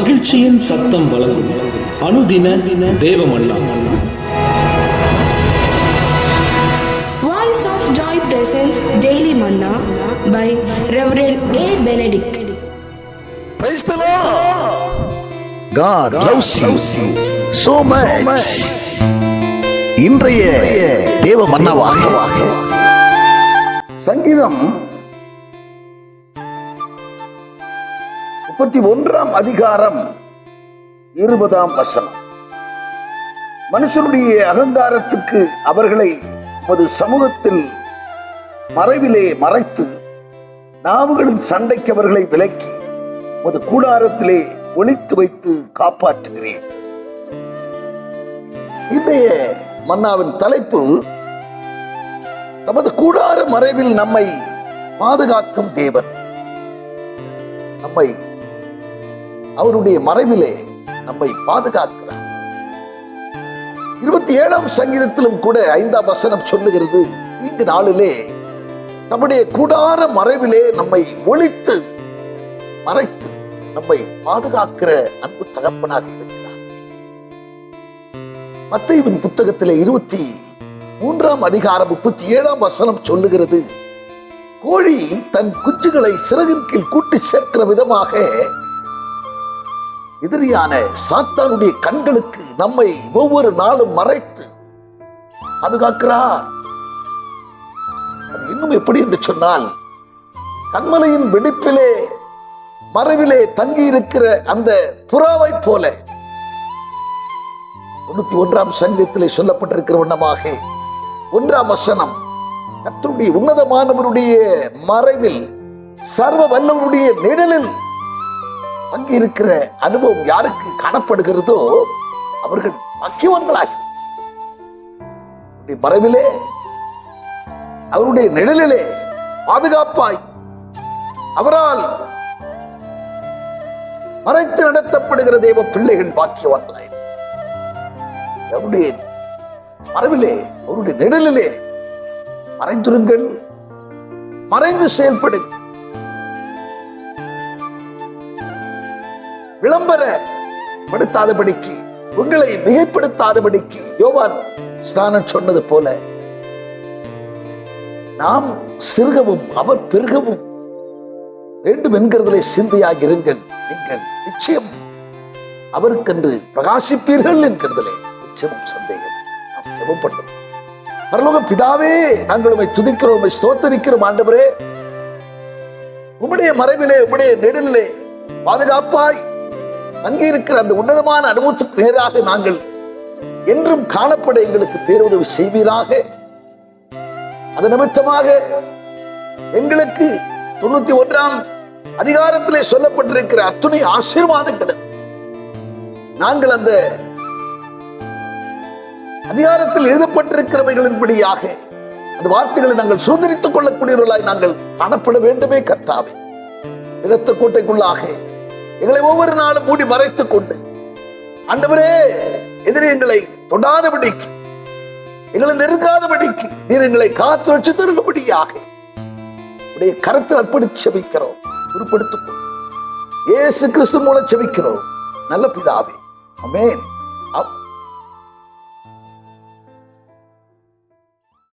மகிழ்ச்சியின் சத்தம் வழங்கும் அனுதின தேவமல்லா Voice of Joy presents Daily Manna by Reverend A. Benedict. Praise the Lord. God loves you so much. இன்றைய தேவ மன்னவாக சங்கீதம் முப்பத்தி ஒன்றாம் அதிகாரம் இருபதாம் வசனம். மனுஷனுடைய அகங்காரத்துக்கு அவர்களை உமது சமூகத்தில் மறைவிலே மறைத்து நாவுகளின் சண்டைக்கு அவர்களை விலக்கி உமது கூடாரத்திலே ஒளித்து வைத்து காப்பாற்றுகிறேன். இன்றைய மன்னாவின் தலைப்பு நமது கூடார மறைவில் நம்மை பாதுகாக்கும் தேவன். நம்மை அவருடைய மறைவிலே நம்மை பாதுகாக்கிறார். இருபத்தி ஏழாம் சங்கீதத்திலும் கூட ஐந்தாம் வசனம் சொல்லுகிறது இங்கு நாளிலே நம்முடைய கூடார மறைவிலே நம்மை ஒழித்து மறைத்து நம்மை பாதுகாக்கிற அன்பு தகப்பனாக இருக்கிறார். மத்தைவின் புத்தகத்திலே இருபத்தி மூன்றாம் அதிகாரம் முப்பத்தி ஏழாம் வசனம் சொல்லுகிறது கோழி தன் குஞ்சுகளை சிறகின் கீழ் கூட்டி சேர்க்கிற விதமாக எதிரியான சாத்தானுடைய கண்களுக்கு நம்மை ஒவ்வொரு நாளும் மறைத்து பாதுகாக்கிறார் அது இன்னும் எப்படி என்று சொன்னால் கண்மலையின் வெடிப்பிலே மறைவிலே தங்கி இருக்கிற அந்த புறாவை போல தொண்ணூத்தி ஒன்றாம் சங்கத்திலே சொல்லப்பட்டிருக்கிற வண்ணமாக ஒன்றாம் வசனம் கத்தருடைய உன்னதமானவருடைய மறைவில் சர்வ வல்லவருடைய நிழலில் அங்கு இருக்கிற அனுபவம் யாருக்கு காணப்படுகிறதோ அவர்கள் பாக்கியவான்களாகி. அவருடைய மறைவிலே அவருடைய நிழலிலே பாதுகாப்பாய் அவரால் மறைத்து நடத்தப்படுகிற தேவ பிள்ளைகள் பாக்கியவான்களாய். அவருடைய மறைவிலே அவருடைய நிழலிலே மறைந்துருங்கள் மறைந்து செயல்படுங்கள். விளம்பர படுத்தாதபடிக்கு உங்களை மிகைப்படுத்தாதபடிக்கு யோவான் ஸ்நானம் சொன்னது போல நாம் சிறுகவும் அவர் பெருகவும் வேண்டும் என்கிறதிலே சிந்தையாக இருங்கள். நீங்கள் நிச்சயம் அவருக்கென்று பிரகாசிப்பீர்கள் என்கிறதிலே நிச்சயமும் சந்தேகம். நாம் ஜெபப்பட்டோம். பரலோக பிதாவே நாங்கள் உமை துதிக்கிறோம் உமை ஸ்தோத்தரிக்கிறோம் ஆண்டவரே. உம்முடைய மறைவிலே உம்முடைய நெடிலே பாதுகாப்பாய் அங்கே இருக்கிற அந்த உன்னதமான அனுபவத்துக்கு நேராக நாங்கள் என்றும் காணப்பட எங்களுக்கு பேருதவி செய்வீராக. அது நிமித்தமாக எங்களுக்கு தொண்ணூத்தி ஒன்றாம் அதிகாரத்திலே சொல்லப்பட்டிருக்கிற அத்துணை ஆசீர்வாதங்கள். நாங்கள் அந்த அதிகாரத்தில் எழுதப்பட்டிருக்கிறவைகளின்படியாக அந்த வார்த்தைகளை நாங்கள் சுதந்திரித்துக் கொள்ளக்கூடியவர்களாய் நாங்கள் காணப்பட வேண்டுமே கர்த்தாவே. இரத்த கோட்டைக்குள்ளாக எங்களை ஒவ்வொரு நாளும் மூடி மறைத்துக் கொண்டு ஆண்டவரே எதிரி எங்களை தொடாதபடிக்கு எங்களை நெருங்காதபடிக்கு நீர் எங்களை காத்து வச்சு தரும்படியாக உடைய கருத்தில் அர்ப்பணித்து செவிக்கிறோம் உருப்படுத்திக் ஏசு இயேசு கிறிஸ்து மூலம் செவிக்கிறோம் நல்ல பிதாவே. அமேன்